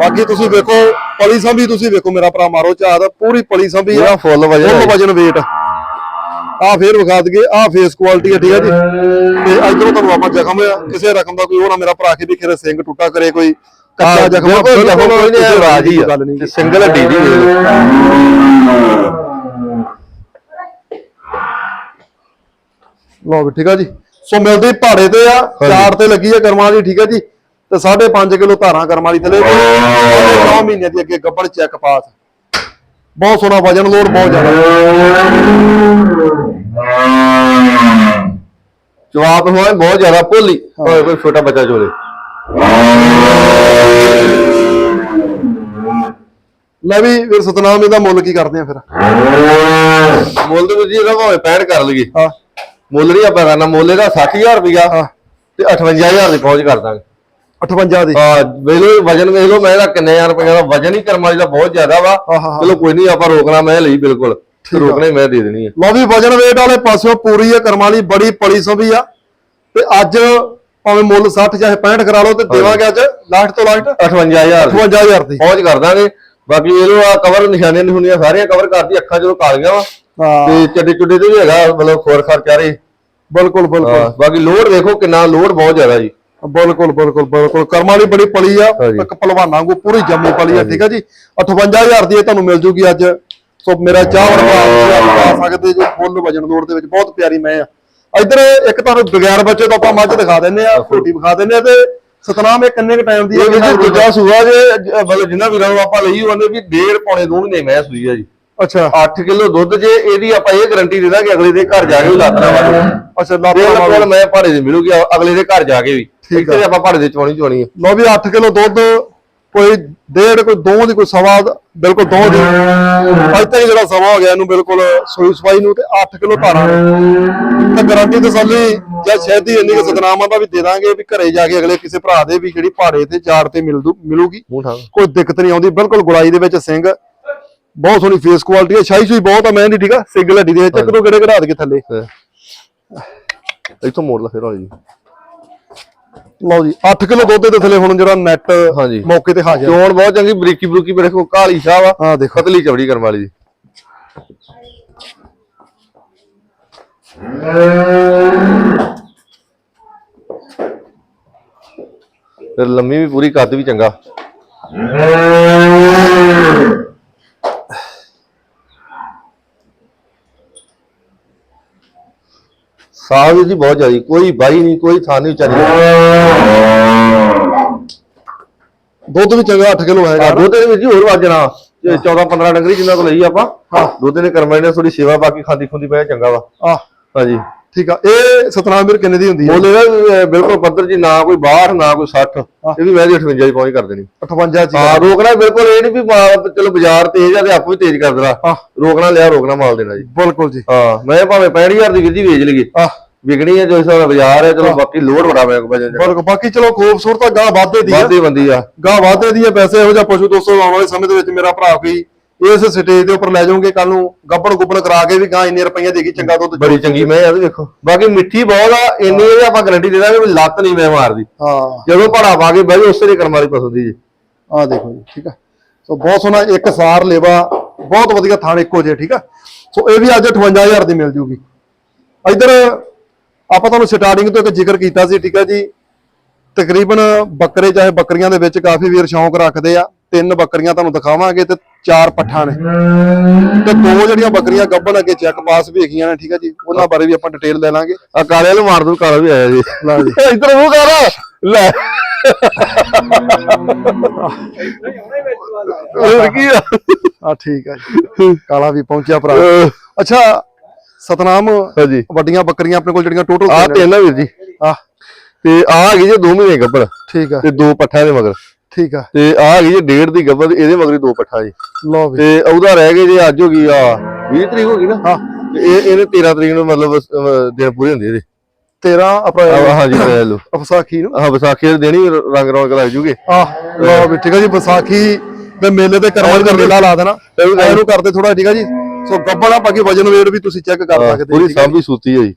ਬਾਕੀ ਤੁਸੀਂ ਵੇਖੋ ਪਲੀ ਸੰਭੀ ਤੁਸੀਂ ਵੇਖੋ ਮੇਰਾ ਭਰਾ ਮਾਰੋ ਚਾਹ ਪੂਰੀ ਪਲੀ ਸੰਭੀ ਆ। ਫੁੱਲ ਵਜਨ ਫੁੱਲ। ਵਜਨ weight ਆ ਫੇਰ ਵਿਖਾ ਦਈਏ ਆ ਫੇਸ ਕੁਆਲਿਟੀ ਹੈ ਠੀਕ ਹੈ ਜੀ। ਤੇ ਇਧਰੋਂ ਤੁਹਾਨੂੰ ਆਪਾਂ ਜ਼ਖਮ ਕਿਸੇ ਰਕਮ ਦਾ ਕੋਈ ਉਹ ਨਾ ਮੇਰਾ ਭਰਾ ਕੇ ਵੀ ਕਿਰੇ ਸਿੰਘ ਟੁੱਟਾ ਕਰੇ ਕੋਈ ਕੱਚਾ ਜ਼ਖਮ ਆ, ਕੋਈ ਨਹੀਂ ਰਾਜੀ ਆ। ਸਿੰਗਲ ਹੱਡੀ ਲਓ ਵੀ ਠੀਕ ਆ ਜੀ। ਸੋ ਮਿਲਦੀ ਪਹਾੜੇ ਤੇ ਆ ਚਾਰ ਤੇ ਲੱਗੀ ਆ ਕਰਮਾਂ ਦੀ ਠੀਕ ਆ ਜੀ। ਤੇ 5.5 ਕਿਲੋ ਧਾਰਾਂ ਕਰਮਾਂ ਦੀ ਥਲੇ 9 ਮਹੀਨੇ ਦੀ ਅੱਗੇ ਗੱਬੜ ਚੈੱਕ ਪਾਸ ਬਹੁਤ ਸੋਹਣਾ ਵਜਨ ਲੋਡ ਬਹੁਤ ਜ਼ਿਆਦਾ। ਜਵਾਬ ਹੋਇਆ ਬਹੁਤ ਜ਼ਿਆਦਾ ਭੋਲੀ। ਹੋਏ ਕੋਈ ਛੋਟਾ ਬੱਚਾ ਚੋਲੇ ਲੈ ਵੀ ਵੀਰ ਸਤਨਾਮ ਇਹਦਾ ਮੁੱਲ ਕੀ ਕਰਦੇ ਆ ਫਿਰ? ਮੁੱਲ ਦੇ ਵਿੱਚ ਇਹਦਾ ਭਾਵੇਂ 65 ਕਰ ਲਈਏ। ਹਾਂ। ਮੁੱਲ ਨਹੀਂ ਆਪਾਂ ਕਰਨਾ ਮੁੱਲ ਇਹਦਾ 60000 ਰੁਪਇਆ ਹਾਂ। ਤੇ 58000 ਦੀ ਪਹੁੰਚ ਕਰ ਦਾਂਗੇ। 58 ਦੀ। ਹਾਂ ਵੇਖ ਲਓ ਵਜਨ ਵੇਖ ਲਓ ਮੈਂ ਇਹਦਾ ਕਿੰਨੇ ਹਜ਼ਾਰ ਰੁਪਏ ਦਾ ਵਜਨ ਹੀ ਕਰਮ ਵਾਲੀ ਦਾ ਬਹੁਤ ਜ਼ਿਆਦਾ ਵਾ। ਆਹਾ ਚਲੋ ਕੋਈ ਨਹੀਂ ਆਪਾਂ ਰੋਕਣਾ ਮੈਂ ਲਈ ਬਿਲਕੁਲ। ਰੋਕਣਾ ਮੈਂ ਦੇ ਦੇਣੀ ਹੈ ਲਓ ਵੀ ਵਜਨ weight ਵਾਲੇ ਪਾਸਿਓਂ ਪੂਰੀ ਹੈ ਕਰਮਾਂ ਵਾਲੀ ਬੜੀ ਪਲੀ ਸਭੀ ਆ। ਤੇ ਅੱਜ ਭਾਵੇਂ ਮੁੱਲ 60 ਚਾਹੇ 65 ਕਰਾ ਲਓ ਤੇ ਦੇਵਾਂਗੇ ਅੱਜ ਲਾਸਟ ਤੋਂ ਲਾਸਟ 58000 ਦੀ। 58000 ਦੀ। ਪਹੁੰਚ ਕਰ ਦਾਂਗੇ। ਬਾਕੀ ਇਹ ਲੋ ਆ ਕਵਰ ਨਿਸ਼ਾਨੀਆਂ ਨਿਸ਼ੂਨੀਆਂ ਸਾਰੀਆਂ ਕਵਰ ਕਰਦੀ ਅੱਖਾਂ ਜਦੋਂ ਕਾਲੀਆਂ ਵਾ। ਤੇ ਚੱਡੇ ਚੁੱਡੇ ਤੇ ਵੀ ਹੈਗਾ ਮਤਲਬ ਖੋਰ ਖਰ ਚਾਰੇ ਬਿਲਕੁਲ ਬਿਲਕੁਲ। ਬਾਕੀ ਲੋਡ ਵੇਖੋ ਕਿੰਨਾ ਲੋਡ ਬਹੁਤ ਜ਼ਿਆਦਾ ਜੀ। ਬਿਲਕੁਲ ਬਿਲਕੁਲ ਬਿਲਕੁਲ। ਕਰਮਾਂ ਵਾਲੀ ਬੜੀ ਪਲੀ ਆ। ਇੱਕ ਪਹਿਲਵਾਨਾਂ ਵਾਂਗੂ ਪੂਰੀ ਜੰਮੀ ਪਲੀ ਆ ਠੀਕ ਆ ਜੀ? 58000 ਦੀ ਇਹ ਤੁਹਾਨੂੰ ਮਿਲ ਜੂਗੀ ਅੱਜ। ਸੋ ਮੇਰਾ ਚਾਹਵਰ ਪਾ ਸਕਦੇ ਜੋ ਫੁੱਲ ਵਜਨ ਲੋੜ ਦੇ ਵਿੱਚ। ਬਹੁਤ ਪਿਆਰੀ ਮੈਂ ਆ। ਇੱਧਰ ਇੱਕ ਤੁਹਾਨੂੰ ਬਗੈਰ ਬੱਚੇ ਤੋਂ ਆਪਾਂ ਮੱਝ ਦਿਖਾ ਦਿੰਨੇ ਆ ਝੋਟੀ ਵਿਖਾ ਦਿੰਨੇ ਆ ਤੇ ਸਤਨਾਮ ਇਹ ਕਿੰਨੇ ਕ ਟਾਈਮ ਦੀ ਇਹ ਹੈ ਜੀ ਦੂਜਾ ਸੂਆ ਜੇ ਜ- ਮਤਲਬ ਜਿੰਨਾ ਵੀਰਾਂ ਨੂੰ ਆਪਾਂ ਲਈ ਉਹਨੇ ਵੀ ਡੇਢ ਪੌਣੇ ਦੋ ਮਹੀਨੇ ਮੈਂ ਸੂਈ ਆ ਜੀ। ਅੱਛਾ। 8 ਕਿਲੋ ਦੁੱਧ ਜੇ ਇਹਦੀ ਆਪਾਂ ਇਹ ਗਾਰੰਟੀ ਦੇ ਦਾਂਗੇ ਅਗਲੇ ਦੇ ਘਰ ਜਾ ਕੇ ਵੀ ਲੱਤਣਾ ਵਾ ਅੱਛਾ ਲਾਪਾ ਬਿਲਕੁਲ ਮੈਂ ਭਾੜੇ ਦੀ ਮਿਲੂਗੀ ਅਗਲੇ ਦੇ ਘਰ ਜਾ ਕੇ ਵੀ। ਠੀਕ ਆਪਾਂ ਭਾੜੇ ਦੇ ਚੋਣੀ ਚੋਣੀ ਹੈ ਲੋ ਵੀ 8 ਕਿਲੋ ਦੁੱਧ ਕੋਈ ਡੇਢ ਕੋਈ ਦੋ ਦੀ ਕੋਈ ਸਵਾ ਬਿਲਕੁਲ ਦੋ ਦੀ। ਅੱਜ ਤੱਕ ਜਿਹੜਾ ਸਮਾਂ ਹੋ ਗਿਆ ਇਹਨੂੰ ਬਿਲਕੁਲ ਸੋਈ ਸਵਾਈ ਨੂੰ ਤੇ 8 ਕਿਲੋ ਧਾਰਾਂ। ਤੇ ਗਾਰੰਟੀ ਤਸੱਲੀ ਜਾਂ ਸ਼ਹਿਦੀ ਇੰਨੀ ਕਿ ਸਤਨਾਮਾਂ ਦਾ ਵੀ ਦੇ ਦਾਂਗੇ ਵੀ ਘਰੇ ਜਾ ਕੇ ਅਗਲੇ ਕਿਸੇ ਭਰਾ ਦੇ ਵੀ ਜਿਹੜੀ ਭਾੜੇ ਤੇ ਚਾਰ ਤੇ ਮਿਲ ਮਿਲੂਗੀ। ਕੋਈ ਦਿੱਕਤ ਨਹੀਂ ਆਉਂਦੀ ਬਿਲਕੁਲ ਗੁਲਾਈ ਦੇ ਵਿੱਚ ਸਿੰਘ। ਬਹੁਤ ਸੋਹਣੀ ਫੇਸ ਕੁਆਲਿਟੀ ਹੈ ਸ਼ਾਈ ਸ਼ੂਈ ਬਹੁਤ ਆ ਮੈਂ ਦੀ ਠੀਕ ਆ ਸਿੰਗਲ ਹੱਡੀ ਦੇ ਵਿੱਚ ਇੱਕ ਦੋ ਕਿਹੜੇ ਘੜਾ ਦੇ ਥੱਲੇ। ਇੱਥੋਂ ਮੋੜ ਲਾ ਫਿਰ ਹੌਲੀ ਜੀ ਲਓ ਜੀ 8 ਕਿਲੋ ਦੁੱਧ ਦੇ ਥੱਲੇ ਹੁਣ ਜਿਹੜਾ ਨੈਟ। ਮੌਕੇ ਤੇ ਹਾਜ਼ਰ। ਚੋਣ ਬਹੁਤ ਚੰਗੀ ਬਰੀਕੀ ਬਰੂਕੀ ਮੇਰੇ ਕੋਲ ਕਾਲੀ ਸ਼ਾਹ ਵਾ। ਆ ਦੇਖੋ। ਪਤਲੀ ਚਵੜੀ ਕਰਮ ਵਾਲੀ। ਜੀ ਤੇ ਲੰਮੀ ਵੀ ਪੂਰੀ ਕੱਦ ਵੀ ਚੰਗਾ। ਸਾਹ ਵੀ ਜੀ ਬਹੁਤ ਜ਼ਿਆਦੀ ਕੋਈ ਬਾਈ ਨਹੀਂ ਕੋਈ ਥਾਂ ਨਹੀਂ ਵਿਚਾਰੀ। ਦੁੱਧ ਵੀ ਚੰਗਾ 8 ਕਿਲੋ ਹੈਗਾ। ਆ ਦੁੱਧ ਦੇ ਵਿੱਚ ਹੋਰ ਵੱਜਣਾ। 14 15 ਡੰਗਰੀ ਜਿੰਨਾ ਤੋਂ ਲਈ ਆਪਾਂ। ਹਾਂ। ਦੁੱਧ ਨੇ ਕਰਮਾਈ ਨੇ ਥੋੜੀ ਸੇਵਾ ਬਾਕੀ ਖਾਂਦੀ ਖੁੰਦੀ ਪਿਆ ਚੰਗਾ ਵਾ। ਆ ਹਾਂਜੀ। ਠੀਕ ਆ ਇਹ ਸਤਨਾਮ ਵੀਰ ਕਿੰਨੇ ਦੀ ਹੁੰਦੀ ਹੈ ਵੀ, ਅਹ, ਬਿਲਕੁਲ ਪੱਧਰ ਜੀ ਨਾ ਕੋਈ 62 ਨਾ ਕੋਈ 60 ਇਹ ਵੀ ਮੈਂ ਦੀ 58 ਦੀ ਪਹੁੰਚ ਕਰ ਦੇਣੀ। 58 ਚ ਹਾਂ ਰੋਕਣਾ ਬਿਲਕੁਲ ਇਹ ਨਹੀਂ ਵੀ ਚਲੋ ਬਾਜ਼ਾਰ ਤੇਜ਼ ਆ ਤੇ ਆਪੋ ਵੀ ਤੇਜ਼ ਕਰ ਦੇਣਾ। ਰੋਕਣਾ ਲਿਆ ਰੋਕਣਾ ਮਾਲ ਦੇਣਾ ਜੀ। ਬਿਲਕੁਲ ਜੀ। ਹਾਂ ਮੈਂ ਭਾਵੇਂ 65000 ਦੀ ਵਿਧੀ ਵੇਚ ਲਈਏ। ਆ ਵਿਕਣੀ ਹੈ ਜੋ ਇਸ ਦਾ ਬਾਜ਼ਾਰ ਹੈ ਚਲੋ ਬਾਕੀ ਲੋਡ ਬੜਾ ਮੈਂ ਵਜਨ ਬਿਲਕੁਲ ਬਾਕੀ ਚਲੋ ਖੂਬਸੂਰਤ ਆ ਗਾਂ ਵਾਧੇ ਦੀ ਆ। ਵਾਧੇ ਬੰਦੀ ਆ। ਗਾਂ ਵਾਧੇ ਦੀ ਆ ਵੈਸੇ ਇਹੋ ਜਿਹਾ ਪਸ਼ੂ ਦੋਸਤੋ ਆਉਣ ਵਾਲੇ ਸਮੇਂ ਦੇ ਵਿੱਚ ਮੇਰਾ ਭਰਾ ਕੋਈ ਇਸ ਸਟੇਜ ਦੇ ਉੱਪਰ ਲੈ ਜਾਓਗੇ ਕੱਲ ਨੂੰ ਗੱਬੜ ਗੁੱਬੜ ਕਰਾ ਕੇ ਵੀ ਗਾਂ ਇੰਨੇ ਰੁਪਈਆ ਦੇਗੀ ਚੰਗਾ ਦੁੱਧ ਬੜੀ ਚੰਗੀ ਮੈਂ ਆ ਦੇਖੋ। ਬਾਕੀ ਮਿੱਠੀ ਬਹੁਤ ਆ ਇੰਨੀ ਇਹ ਆਪਾਂ ਗਾਰੰਟੀ ਦੇ ਦਾਂਗੇ ਵੀ ਲੱਤ ਨਹੀਂ ਮੈਂ ਮਾਰਦੀ। ਹਾਂ। ਜਦੋਂ ਪੜਾ ਪਾ ਕੇ ਬਹਿ ਉਸੇ ਦੇ ਕਰਮ ਵਾਲੀ ਪਸੰਦ ਦੀ ਜੀ। ਆ ਦੇਖੋ ਜੀ ਠੀਕ ਆ। ਸੋ ਬਹੁਤ ਸੋਹਣਾ ਇੱਕ ਸਾਰ ਲੇਵਾ ਬਹੁਤ ਵਧੀਆ ਥਾਣ ਇੱਕੋ ਜੇ ਠੀਕ ਆ। ਸੋ ਇਹ ਵੀ ਅੱਜ 58000 ਦੀ ਮਿਲ ਜੂਗੀ। ਇਧਰ ਆਪਾਂ ਤੁਹਾਨੂੰ ਸਟਾਰਟਿੰਗ ਤੋਂ ਇੱਕ ਜ਼ਿਕਰ ਕੀਤਾ ਸੀ ਠੀਕ ਆ ਜੀ। ਤਕਰੀਬਨ ਬੱਕਰੇ ਚਾਹੇ ਬੱਕਰੀਆਂ ਦੇ ਵਿੱਚ ਕਾਫੀ ਵੀਰ ਸ਼ੌਂਕ ਰੱਖਦੇ ਆ। ਤਿੰਨ ਬੱਕਰੀਆਂ ਤੁਹਾਨੂੰ ਦਿਖਾਵਾਂਗੇ ਤੇ ਚਾਰ ਪੱਠਾਂ ਨੇ। ਤੇ ਦੋ ਜਿਹੜੀਆਂ ਬੱਕਰੀਆਂ ਗੱਭਣ ਅੱਗੇ ਚੈੱਕ ਪਾਸ ਵੀ ਹੈਗੀਆਂ ਨੇ ਠੀਕ ਆ ਜੀ? ਉਹਨਾਂ ਬਾਰੇ ਵੀ ਆਪਾਂ ਡਿਟੇਲ ਲੈ ਲਾਂਗੇ। ਆ ਕਾਲੇ ਨੂੰ ਮਾਰ ਦੂ ਕਾਲਾ ਵੀ ਆਇਆ ਜੀ। ਲਾ ਜੀ। ਇਧਰ ਮੂੰਹ ਕਰ। ਲੈ। ਹੋਰ ਕੀ ਆ? ਆ ਠੀਕ ਆ ਜੀ। ਕਾਲਾ ਵੀ ਪਹੁੰਚਿਆ ਭਰਾ। ਅੱਛਾ ਸਤਨਾਮ ਹਾਂਜੀ। ਵੱਡੀਆਂ ਬੱਕਰੀਆਂ ਆਪਣੇ ਕੋਲ ਜਿਹੜੀਆਂ ਟੋਟਲ ਆ ਤਿੰਨ ਆ ਵੀਰ ਜੀ। ਆ ਤੇ ਆ ਹੈਗੀ ਜੇ 2 ਮਹੀਨੇ ਗੱਬੜ ਠੀਕ ਆ। ਤੇ ਦੋ ਪੱਠਾ ਦੇ ਮਗਰ। ਠੀਕ ਆ। ਤੇ ਆ ਹੈਗੀ ਜੇ ਡੇਢ ਦੀ ਗੱਬੜ ਇਹਦੇ ਮਗਰ ਦੋ ਪੱਠਾ ਜੀ। ਲਓ ਵੀ। ਤੇ ਉਹਦਾ ਰਹਿ ਗਏ ਜੇ ਅੱਜ ਹੋ ਗਈ ਆ 20 ਤਰੀਕ ਹੋ ਗਈ ਨਾ? ਹਾਂ। ਤੇ ਇਹ ਇਹਨੇ 13 ਤਰੀਕ ਨੂੰ ਮਤਲਬ ਅਹ, ਦਿਨ ਪੂਰੇ ਹੁੰਦੇ ਇਹਦੇ। 13 ਆ ਅਪ੍ਰੈਲ ਹਾਂਜੀ ਲੈ ਲਓ। ਵਿਸਾਖੀ ਨੂੰ? ਆਹ ਵਿਸਾਖੀ ਦੇ ਹੀ ਰੰਗ ਰੌਣਕ ਲੱਗ ਜੂਗੇ। ਆ ਲਓ ਵੀ ਠੀਕ ਆ ਜੀ ਵਿਸਾਖੀ ਦੇ ਮੇਲੇ ਤੇ ਕਰਮਾਂ ਦਾ ਮੇਲਾ ਲਾ ਦੇਣਾ। ਇਹਨੂੰ ਕਰਦੇ ਥੋੜਾ ਠੀਕ ਆ ਜੀ। ਸੋ ਗੱਬਣਾ ਬਾਕੀ ਵਜਨ ਵੇੜ ਵੀ ਤੁਸੀਂ ਚੈੱਕ ਕਰ ਸਕਦੇ ਪੂਰੀ ਠੀਕ ਆ ਸਾਂਭੀ ਸੂਤੀ ਹੈ ਜੀ।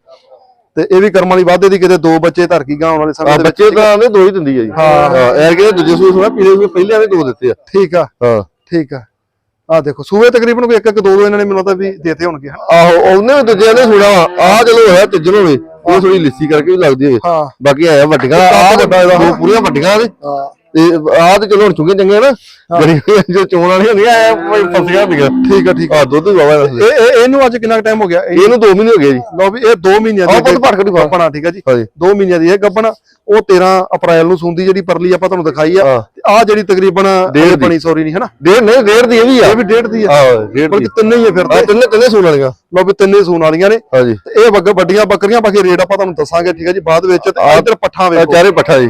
ਤੇ ਇਹ ਵੀ ਕਰਮਾਂ ਵਾਲੀ ਵਾਧੇ ਦੀ ਕਿਤੇ ਦੋ ਬੱਚੇ ਧਰ ਕੀ ਗਾਂ ਆਉਣ ਵਾਲੇ ਸਮੇਂ ਆ ਦੇ ਵਿੱਚ ਬੱਚੇ ਤਾਂ ਆਂਦੇ ਦੋ ਹੀ ਦਿੰਦੀ ਹੈ ਜੀ। ਹਾਂ। ਐਰ ਕੇ ਦੂਜੇ ਸੂਏ ਸੁਣਾ ਪੀਲੇ ਸੂਏ ਪਹਿਲੇ ਆਂਦੇ ਦੋ ਦਿੱਤੇ ਆ। ਠੀਕ ਆ। ਹਾਂ। ਠੀਕ ਆ। ਆ ਦੇਖੋ ਸੂਏ ਤਕਰੀਬਨ ਕੋਈ ਇੱਕ ਇੱਕ ਦੋ ਦੋ ਇਹਨਾਂ ਨੇ ਮੈਨੂੰ ਤਾਂ ਵੀ ਦੇਤੇ ਹੋਣਗੇ। ਆਹੋ ਉਹਨੇ ਵੀ ਦੂਜਿਆਂ ਨੇ ਸੁਣਾ ਆ ਚਲੋ ਹੋਇਆ ਤੀਜਣ ਹੋਵੇ ਇਹ ਥੋੜੀ ਲਿੱਸੀ ਕਰਕੇ ਵੀ ਲੱਗਦੀ ਹੋਵੇ ਹਾਂ। ਬਾਕੀ ਆਇਆ ਵੱਡੀਆਂ ਆ ਵੱਡਾ ਇਹਦਾ ਪੂਰੀਆਂ ਵੱਡੀਆਂ ਨੇ। ਹਾਂ। ਤੇ ਆ ਤੇ ਚਲੋ ਹੁਣ ਚੁੰਗੇ ਚੰਗੇ ਆ ਨਾ ਜੋ ਚੋਣ ਵਾਲੀ ਹੁੰਦੀ ਆ ਫਸਿਆ ਹੁੰਦੀਆਂ। ਠੀਕ ਆ ਠੀਕ ਆ। ਆ ਦੁੱਧ ਵਾਵਾ ਇਹ ਇਹ- ਇਹਨੂੰ ਅੱਜ ਕਿੰਨਾ ਟਾਈਮ ਹੋ ਗਿਆ? ਇਹ- ਇਹਨੂੰ 2 ਮਹੀਨੇ ਹੋ ਗਏ ਜੀ। ਲਓ ਵੀ ਇਹ 2 ਮਹੀਨਿਆਂ ਦੀ ਆਹ ਪੁੱਤ ਦੀ ਬਾਤ। ਗੱਬਣਾ ਠੀਕ ਆ ਜੀ। ਹਾਂਜੀ। 2 ਮਹੀਨਿਆਂ ਦੀ ਇਹ ਗੱਬਣ ਉਹ 13 ਅਪ੍ਰੈਲ ਨੂੰ ਸੁੰਦੀ ਜਿਹੜੀ ਪਰਲੀ ਆਪਾਂ ਤੁਹਾਨੂੰ ਦਿਖਾਈ ਆ। ਹਾਂ। ਤੇ ਆ ਜਿਹੜੀ ਤਕਰੀਬਨ ਡੇਢ ਦੀ। ਬਣੀ ਸੌਰੀ ਨਹੀਂ ਹਨਾ? ਡੇਢ ਨਹੀਂ ਡੇਢ ਦੀ ਇਹ ਵੀ ਆ। ਇਹ ਵੀ ਡੇਢ ਦੀ ਆ। ਆਹ ਡੇਢ ਦੀ। ਬਲਕਿ ਤਿੰਨੇ ਹੀ ਆ ਫਿਰ ਆ ਤੇ ਤਿੰਨੇ ਤਿੰਨੇ ਸੂਣ ਵਾਲੀਆਂ। ਲਓ ਵੀ ਤਿੰਨੇ ਸੂਣ ਵਾਲੀਆਂ ਨੇ। ਹਾਂਜੀ। ਤੇ ਇਹ ਵੱਗ ਵੱਡੀਆਂ ਬੱਕਰੀਆਂ ਬਾਕੀ ਰੇਟ ਆਪਾਂ ਤੁਹਾਨੂੰ ਦੱਸਾਂਗੇ ਠੀਕ ਹੈ ਜੀ ਬਾਅਦ ਵਿੱਚ ਤੇ ਆਹ ਇੱਧਰ ਪੱਠਾਂ ਆ ਵੇਖੋ ਚਾਰੇ ਪੱਠਾ ਜੀ।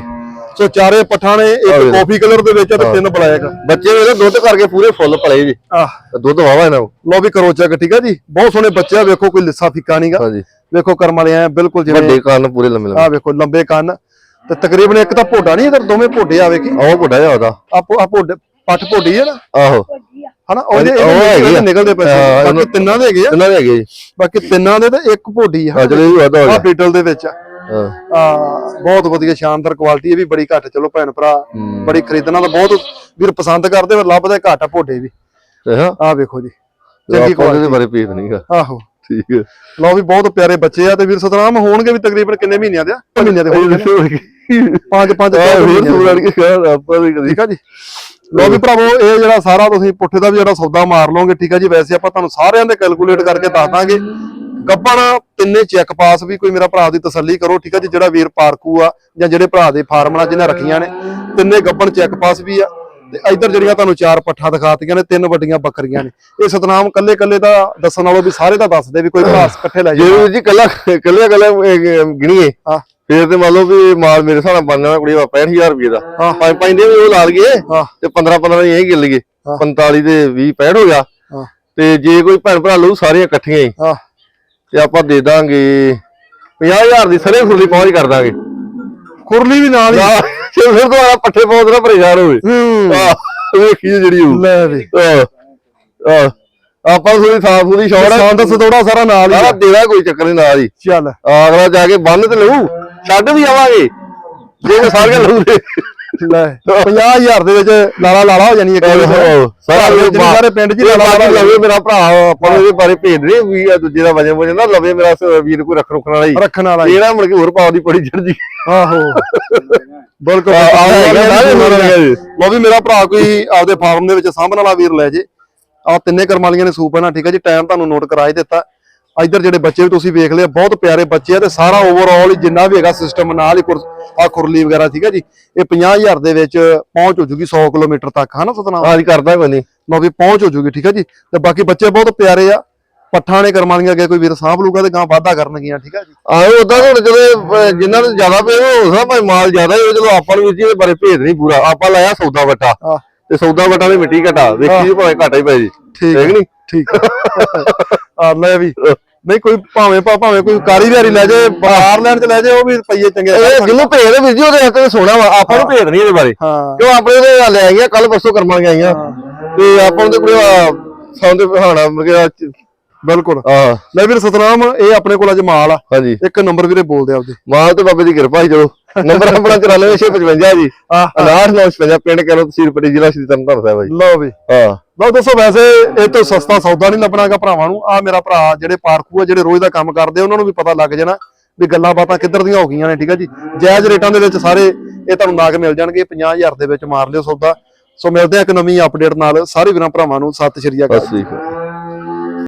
ਸੋ ਚਾਰੇ ਪੱਠਾਂ ਨੇ ਇੱਕ। ਕਾਫੀ ਕਲਰ ਦੇ ਵਿੱਚ ਆ ਤੇ ਤਿੰਨ ਬਲੈਕ ਬੱਚੇ ਵੇਲੇ ਦੁੱਧ ਕਰਕੇ ਪੂਰੇ ਫੁੱਲ ਪਲੇ ਜੀ। ਆਹ। ਦੁੱਧ ਵਾਵਾ ਇਹਨਾਂ ਨੂੰ ਲਓ ਵੀ ਕਰੋ ਚੈੱਕ ਠੀਕ ਹੈ ਜੀ? ਬਹੁਤ ਸੋਹਣੇ ਬੱਚੇ ਆ ਵੇਖੋ ਕੋਈ ਲਿੱਸਾ ਫਿੱਕਾ ਨਹੀਂਗਾ ਹਾਂਜੀ ਵੇਖੋ ਕਰਮ ਵਾਲੇ ਆ ਬਿਲਕੁਲ ਜਿਵੇਂ ਵੱਡੇ ਕੰਨ ਪੂਰੇ ਲੰਮੇ ਲੰਮੇ। ਆ ਵੇਖੋ ਲੰਬੇ ਕੰਨ। ਤੇ ਤਕਰੀਬਨ ਇੱਕ ਤਾਂ ਭੋਡਾ ਨਹੀਂ ਇਧਰ ਦੋਵੇਂ ਭੋਡੇ ਆ ਵੇਖੀ। ਉਹ ਵੱਡਾ ਜਿਹਾ ਉਹਦਾ। ਆਪੋ ਆ ਭੋਡੇ ਪੱਠ ਭੋਡੀ ਹੈ ਨਾ? ਆਹੋ। ਹਨਾ ਉਹਦੇ ਆ। ਨਿਕਲਦੇ ਹਾਂ, ਬਾਕੀ ਤਿੰਨਾਂ ਦੇ ਹੈਗੇ ਆ। ਇਹਨਾਂ ਦੇ ਹੈਗੇ ਬਾਕੀ ਤਿੰਨਾਂ ਦੇ ਤੇ ਇੱਕ ਭੋਡੀ ਆ। ਇਹ ਵਾਦਾ ਹੋ ਆ ਬੀਟਲ ਦੇ ਵਿੱਚ ਆ। ਹਾਂ। ਬਹੁਤ ਵਧੀਆ ਸ਼ਾਨਦਾਰ ਕੁਆਲਿਟੀ ਇਹ ਵੀ ਬੜੀ ਘੱਟ ਚਲੋ ਭੈਣ ਭਰਾ। ਬੜੀ ਖਰੀਦਣ ਵਾਲਾ ਬਹੁਤ ਵੀਰ ਪਸੰਦ ਕਰਦੇ ਪਰ ਲੱਭਦੇ ਘੱਟ ਭੋਡੇ ਵੀ। ਤੇ ਹਾਂ ਆ ਵੇਖੋ ਜੀ ਚੰਗੀ ਕੁਆਲਿਟੀ ਦੇ ਬਾਰੇ ਪੀਤ ਨਹੀਂਗਾ ਆਹੋ। ਠੀਕ ਹੈ ਲਓ ਵੀ ਬਹੁਤ ਪਿਆਰੇ ਬੱਚੇ ਆ ਤੇ ਵੀਰ ਸਤਨਾਮ ਹੋਣਗੇ ਵੀ ਤਕਰੀਬਨ ਕਿੰਨੇ ਮਹੀਨਿਆਂ ਦੇ ਆ? ਮਹੀਨਿਆਂ ਦੇ ਹੋਣਗੇ। ਪੰਜ ਪੰਜ ਆਹ ਹੋਰ। ਸੂਰ ਕੇ ਖਾ ਆਪਾਂ ਵੀ ਠੀਕ ਆ ਜੀ। ਲੋ ਵੀ ਭਰਾਵੋ ਇਹ ਜਿਹੜਾ ਸਾਰਾ ਤੁਸੀਂ ਪੁੱਠੇ ਦਾ ਵੀ ਜਿਹੜਾ ਸੌਦਾ ਮਾਰ ਲਓਗੇ ਠੀਕ ਆ ਜੀ ਵੈਸੇ ਆਪਾਂ ਤੁਹਾਨੂੰ ਸਾਰਿਆਂ ਦੇ ਕੈਲਕੂਲੇਟ ਕਰਕੇ ਦੱਸ ਦਾਂਗੇ। ਗੱਬਣ ਤਿੰਨੇ ਚੈੱਕ ਪਾਸ ਵੀ ਕੋਈ ਮੇਰਾ ਭਰਾ ਦੀ ਤਸੱਲੀ ਕਰੋ ਠੀਕ ਆ ਜੀ? ਜਿਹੜਾ ਵੀਰ ਪਾਰਕੂ ਆ ਜਾਂ ਜਿਹੜੇ ਭਰਾ ਦੇ ਫਾਰਮਣਾ ਜਿਹਨੇ ਰੱਖੀਆਂ ਨੇ ਤਿੰਨੇ ਗੱਬਣ ਚੈੱਕ ਪਾਸ ਵੀ ਆ। ਤੇ ਇੱਧਰ ਜਿਹੜੀਆਂ ਤੁਹਾਨੂੰ ਚਾਰ ਪੱਠਾ ਦਿਖਾਤੀਆਂ ਨੇ ਤਿੰਨ ਵੱਡੀਆਂ ਬੱਕਰੀਆਂ ਨੇ। ਇਹ ਸਤਨਾਮ ਕੱਲੇ ਕੱਲੇ ਦਾ ਦੱਸਣ ਨਾਲੋਂ ਵੀ ਸਾਰੇ ਦਾ ਦੱਸਦੇ ਵੀ ਕੋਈ ਭਰਾ ਇਕੱਠੇ ਲੈ ਜਾਓ। ਜੀ ਕੱਲਾ ਕੱਲੇ ਕੱਲੇ ਗਿਣੀਏ। ਹਾਂ। ਫੇਰ ਤੇ ਮੰਨ ਲਓ ਵੀ ਮਾਲ ਮੇਰੇ ਹਿਸਾਬ ਨਾਲ ਬਣਨਾ ਕੁੜੀ 65000 ਰੁਪਏ ਦਾ। ਹਾਂ। ਪੰਜ ਪੰਜ ਦੇ ਵੀ ਉਹ ਲਾ ਲਈਏ ਤੇ 15 15 ਦੀ ਇਹ ਗਿਣ ਲਈਏ ਹਾਂ। 45 ਦੇ 20 65 ਹੋ ਗਿਆ। ਤੇ ਜੇ ਕੋਈ ਭੈਣ ਭਰਾ ਲਊ ਸਾਰੀਆਂ ਇਕੱਠੀਆਂ ਹਾਂ। ਤੇ ਆਪਾਂ ਦੇ ਦਾਂਗੇ 50000 ਦੀ ਸਰੇ ਖੁਰਲੀ ਪਹੁੰਚ ਕਰ ਦਾਂਗੇ। ਖੁਰਲੀ ਵੀ ਨਾਲ ਹੀ। ਫਿਰ ਦੁਬਾਰਾ ਪੱਠੇ ਪਾਉਣ ਨਾ ਪਰੇਸ਼ਾਨ ਹੋਵੇ। ਹੂੰ। ਆ ਵੇਖੀ ਜਿਹੜੀ ਹੋਊ। ਲੈ ਵੀ। ਆਹ, ਆਹ, ਆਪਾਂ ਥੋੜੀ ਸਾਫ਼ ਸੁਥਰੀ ਸ਼ੌੜ ਆ ਸੰਦ ਸਦੋੜਾ ਸਾਰਾ ਨਾਲ ਹੀ ਸਾਰਾ। ਦੇਣਾ ਕੋਈ ਚੱਕਰ ਨਹੀਂ ਨਾਲ ਹੀ। ਚੱਲ। ਅਗਲਾ ਜਾ ਕੇ ਬੰਨ ਤੇ ਲਊ ਛੱਡ ਵੀ ਆਵਾਂਗੇ। ਜੇ ਸਾਰੀਆਂ ਲਊ ਲੈ 50000 ਦੇ ਵਿੱਚ ਲਾਲਾ ਲਾਲਾ ਹੋ ਜਾਣੀ ਫਿਰ। ਸਾਰਾ ਪਿੰਡ 'ਚ ਹੀ ਲਾਲਾ ਲਾਲਾ ਹੋ ਲਵੇ ਮੇਰਾ ਭਰਾ ਆਪਾਂ ਨੂੰ ਇਹਦੇ ਬਾਰੇ ਭੇਜ ਦੇ ਵੀ ਆ ਦੂਜੇ ਦਾ ਵਜਨ ਵਜਨ ਨਾ ਲਵੇ ਮੇਰਾ ਵੀਰ ਕੋਈ ਰੱਖ ਰੁਕਣ ਵਾਲਾ ਹੀ। ਰੱਖਣ ਵਾਲਾ ਹੀ। ਨਾ ਮੁੜ ਕੇ ਹੋਰ ਪਾਉ ਦੀ ਪੜੀ ਚੜ ਜੀ। ਆਹੋ। ਬਿਲਕੁਲ। ਲੋ ਵੀ ਮੇਰਾ ਭਰਾ ਕੋਈ ਆਪਦੇ ਫਾਰਮ ਦੇ ਵਿੱਚ ਸਾਂਭਣ ਵਾਲਾ ਵੀਰ ਲੈ ਜੇ। ਆ ਤਿੰਨੇ ਕਰਮਾਲੀਆਂ ਨੇ ਸੂਪ ਹੈ ਨਾ ਠੀਕ ਹੈ ਜੀ ਟਾਈਮ ਤੁਹਾਨੂੰ ਨੋਟ ਕਰਾ ਹੀ ਦਿੱਤਾ। ਇੱਧਰ ਜਿਹੜੇ ਬੱਚੇ ਵੀ ਤੁਸੀਂ ਵੇਖ ਲਿਆ ਬਹੁਤ ਪਿਆਰੇ ਬੱਚੇ ਆ ਤੇ ਸਾਰਾ ਓਵਰਆਲ ਹੀ ਜਿੰਨਾ ਵੀ ਹੈਗਾ ਸਿਸਟਮ ਨਾਲ ਹੀ ਆ ਖੁਰਲੀ ਵਗੈਰਾ ਠੀਕ ਹੈ ਜੀ। ਇਹ 50000 ਦੇ ਵਿੱਚ ਪਹੁੰਚ ਹੋ ਜੂਗੀ 100 ਕਿਲੋਮੀਟਰ ਤੱਕ ਹਨਾ ਸਤਨਾਮ? ਹਾਂ ਜੀ ਕਰਦਾ ਕੋਈ ਨਹੀਂ। ਲਓ ਵੀ ਪਹੁੰਚ ਹੋ ਜੂਗੀ ਠੀਕ ਹੈ ਜੀ। ਤੇ ਬਾਕੀ ਬੱਚੇ ਬਹੁਤ ਪਿਆਰੇ ਆ। ਪੱਠਾਂ ਨੇ ਕਰਮਾਲੀਆਂ ਅੱਗੇ ਕੋਈ ਵੀਰ ਸਾਂਭ ਲੂਗਾ ਤੇ ਗਾਂ ਵਾਧਾ ਕਰਨਗੀਆਂ ਠੀਕ ਹੈ ਜੀ। ਆਹੋ ਉਦਾਂ ਹੁਣ ਜਦੋਂ ਜਿਨ੍ਹਾਂ ਨੂੰ ਜ਼ਿਆਦਾ ਪਏ ਹੋ ਸਕਦਾ ਭਾਵੇਂ ਮਾਲ ਜ਼ਿਆਦਾ ਹੀ ਜਦੋਂ ਆਪਾਂ ਨੂੰ ਇਹਦੇ ਬਾਰੇ ਭੇਦ ਨਹੀਂ ਪੂਰਾ। ਆਪਾਂ ਲਾਇਆ ਸੌਦਾ ਵਟਾ। ਤੇ ਸੌਦਾ ਵਟਾ ਦੀ ਮਿੱਟੀ ਘਟਾ ਵੇਖੀ ਜੀ ਭਾਵੇਂ ਘਾਟਾ ਹੀ ਪੈ ਜੀ। ਠੀਕ ਠੀਕ ਨਹੀਂ? ਠੀਕ ਆ। ਲੈ ਵੀ ਨਹੀਂ ਕੋਈ ਭਾਵੇਂ ਭਾ- ਭਾਵੇਂ ਕੋਈ ਕਾਰੀ ਵਿਹਾਰੀ ਲੈ ਜਾਏ ਬਾਹਰ ਲੈਣ ਚ ਲੈ ਜਾਏ ਉਹ ਵੀ ਰੁਪਈਏ ਚੰਗੇ ਇਹ ਜਿਹਨੂੰ ਭੇਦ ਵੀਰ ਜੀ ਉਹਦੇ ਹੱਥ ਤੇ ਸੋਣਾ ਵਾ ਆਪਾਂ ਨੂੰ ਭੇਦ ਨਹੀਂ ਇਹਦੇ ਬਾਰੇ। ਹਾਂ। ਕਿਉਂ ਆਪਣੇ ਉਹਦੇ ਲੈ ਆਈਆਂ ਕੱਲ ਪਰਸੋਂ ਕਰਮਾਂ ਆਈਆਂ। ਤੇ ਆਪਾਂ ਨੂੰ ਤੇ ਕੋਈ ਸੌਂਦੇ ਹਾਣਾ ਮਰਗੇ ਬਿਲਕੁਲ। ਆ ਲੈ ਵੀਰ ਸਤਨਾਮ ਇਹ ਆਪਣੇ ਕੋਲ ਅੱਜ ਮਾਲ ਆ। ਹਾਂਜੀ। ਇੱਕ ਨੰਬਰ ਵੀਰੇ ਬੋਲਦੇ ਆਪਦੇ। ਮਾਲ ਤੇ ਬਾਬੇ ਦੀ ਕਿਰਪਾ ਹੀ ਚਲੋ। ਨੰਬਰ ਆਪਣਾ 94655 ਜੀ। ਆਹ 956 ਪਿੰਡ ਕਰੋ ਤਹਿਸੀਲ ਪਟੀ ਜ਼ਿਲ੍ਹਾ ਸ਼੍ਰੀ ਤਰਨਤਾਰਨ ਸਾਹਿਬ ਹੈ ਜੀ। ਲਓ ਵੀ। ਹਾਂ। ਲਓ ਦੱਸੋ ਵੈਸੇ ਇਹ ਤੋਂ ਸਸਤਾ ਸੌਦਾ ਨਹੀਂ ਲੱਭਣਾਗਾ ਭਰਾਵਾਂ ਨੂੰ। ਆ ਮੇਰਾ ਭਰਾ, ਜਿਹੜੇ ਪਾਰਕੂ ਆ, ਜਿਹੜੇ ਰੋਜ਼ ਦਾ ਕੰਮ ਕਰਦੇ ਉਹਨਾਂ ਨੂੰ ਵੀ ਪਤਾ ਲੱਗ ਜਾਣਾ ਵੀ ਗੱਲਾਂ ਬਾਤਾਂ ਕਿੱਧਰ ਦੀਆਂ ਹੋ ਗਈਆਂ ਨੇ, ਠੀਕ ਆ ਜੀ? ਜਾਇਜ਼ ਰੇਟਾਂ ਦੇ ਵਿੱਚ ਸਾਰੇ ਇਹ ਤੁਹਾਨੂੰ ਨਾਗ ਮਿਲ ਜਾਣਗੇ 50000 ਦੇ ਵਿੱਚ ਮਾਰ ਲਿਓ ਸੌਦਾ। ਸੋ ਮਿਲਦੇ ਆ ਇੱਕ ਨਵੀਂ ਅਪਡੇਟ ਨਾਲ। ਸਾਰੇ ਵੀਰਾਂ ਭਰਾਵਾਂ ਨੂੰ ਸਤਿ ਸ਼੍ਰੀ ਅਕਾਲ। ਬਸ ਠੀਕ ਹੈ